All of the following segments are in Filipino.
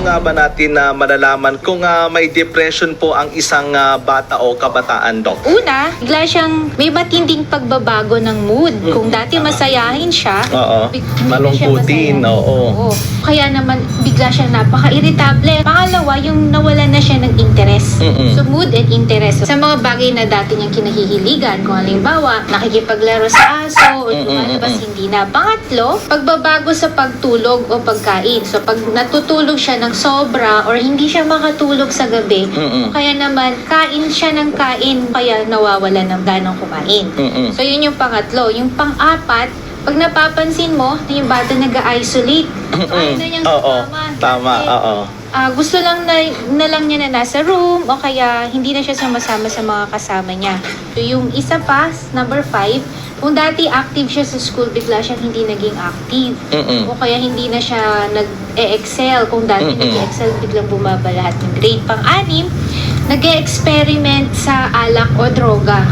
Paano nga ba natin na malalaman kung ah, may depression po ang isang ah, bata o kabataan, Dok? Una, bigla siyang may matinding pagbabago ng mood. Kung dati masayahin siya, Oo. Malungkutin, masaya. oo. Kaya naman, bigla siyang napaka-irritable. Pangalawa, yung nawala na siya ng interest. Mm-mm. So, mood and interest. Sa mga bagay na dati niyang kinahihiligan, kung halimbawa, nakikipaglaro sa aso, o lumalabas, hindi na. Pangatlo, pagbabago sa pagtulog o pagkain. So, pag natutulog siya ng sobra or hindi siya makatulog sa gabi, Mm-mm. kaya naman, kain siya ng kain, kaya nawawala ng ganong kumain. Mm-mm. So, yun yung pangatlo. Yung pang-apat, pag napapansin mo, na yung bata nag-isolate. Ayaw na niyang Oo. sumama. Tama, Kasi, oo. ah, gusto lang na, na lang niya na nasa room o kaya hindi na siya sumasama sa mga kasama niya. So, yung isa pa, number five, kung dati active siya sa school, bigla siyang hindi naging active. Mm-mm. O kaya hindi na siya nag-e-excel. Kung dati Mm-mm. nag-e-excel, biglang bumaba lahat ng grade. Pang-anim, nag-e-experiment sa alak o droga.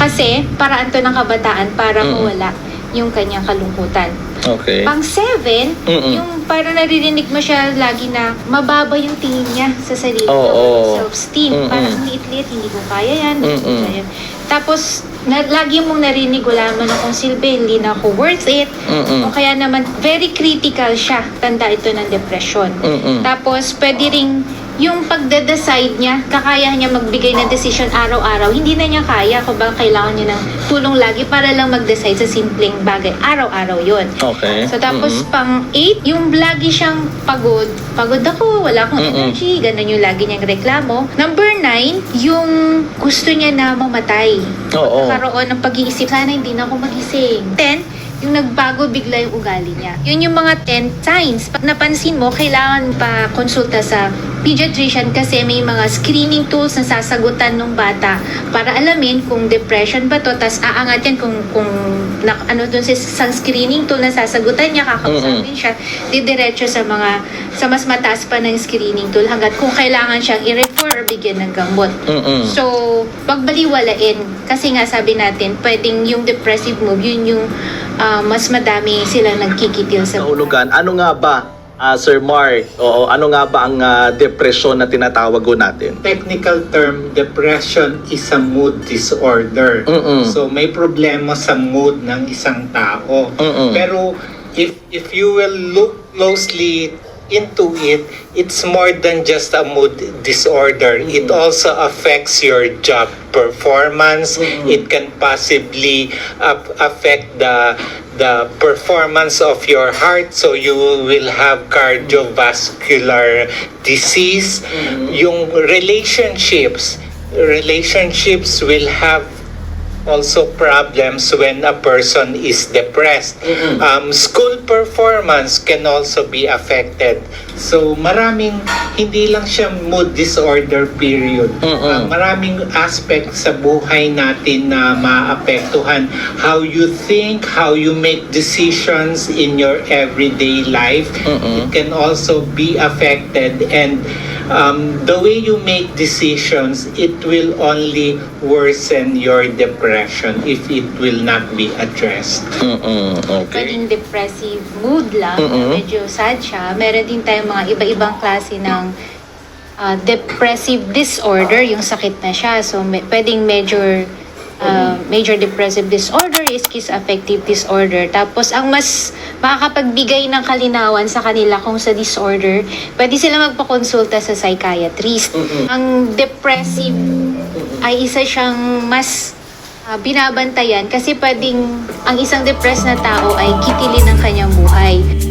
Kasi, paraan to ng kabataan para Mm-mm. mawala yung kanyang kalungkutan. Okay. Pang seven, Mm-mm. yung parang naririnig mo siya lagi na mababa yung tingin niya sa sarili Oo, niya, oo. self-esteem. Mm-mm. Parang ang liit-liit, hindi ko kaya yan, hindi ko Mm-mm. kaya yan. Tapos, na, lagi mong narinig, wala man akong silbi, hindi na ako worth it. Mm-mm. O kaya naman, very critical siya. Tanda ito ng depression. Mm-mm. Tapos, pwede ring yung pagde-decide niya, kakaya niya magbigay ng decision araw-araw, hindi na niya kaya kung baka kailangan niya ng tulong lagi para lang mag-decide sa simpleng bagay. Araw-araw yon Okay. So tapos Mm-mm. pang 8, yung lagi siyang pagod. Pagod ako, wala akong Mm-mm. energy. Ganun yung lagi niyang reklamo. Number 9, yung gusto niya na mamatay. Oo. Karoon ng pag-iisip, sana hindi na ako magising. 10, yung nagbago bigla yung ugali niya. Yun yung mga 10 signs. Pag napansin mo, kailangan pa konsulta sa pediatrician kasi may mga screening tools na sasagutan ng bata para alamin kung depression ba to. Tapos aangat yan kung, kung na, ano dun sa isang screening tool na sasagutan niya, kakausapin siya, didiretso sa mga sa mas mataas pa ng screening tool hanggat kung kailangan siyang i-refer or bigyan ng gamot. Mm-mm. So, pagbaliwalain, kasi nga sabi natin, pwedeng yung depressive mood, yun yung ah, mas madami silang nagkikitil sa Kahulugan, ano nga ba, ah, Sir Mark, oo, ano nga ba ang ah, depression na tinatawag ko natin? technical term, depression is a mood disorder. Mm-mm. So may problema sa mood ng isang tao. Mm-mm. Pero if if you will look closely into it, it's more than just a mood disorder. It also affects your job performance. It can possibly ap- affect the the performance of your heart so you will have cardiovascular disease. Yung relationships relationships will have also problems when a person is depressed. Um, school performance can also be affected. So maraming, hindi lang siya mood disorder period. Mm-mm. Uh, maraming aspect sa buhay natin na maapektuhan. How you think, how you make decisions in your everyday life. Mm-mm. It can also be affected and um, the way you make decisions, it will only worsen your depression if it will not be addressed. Mm-mm. Okay. pwedeng depressive mood lang, Mm-mm. medyo sad siya. Meron din tayong mga iba-ibang klase ng ah, depressive disorder, yung sakit na siya. So, may, pwedeng major ah, major depressive disorder is schizoaffective disorder. Tapos, ang mas makakapagbigay ng kalinawan sa kanila kung sa disorder, pwede sila magpakonsulta sa psychiatrist. Ang depressive ay isa siyang mas ah, binabantayan kasi pwedeng ang isang depressed na tao ay kitilin ng kanyang buhay.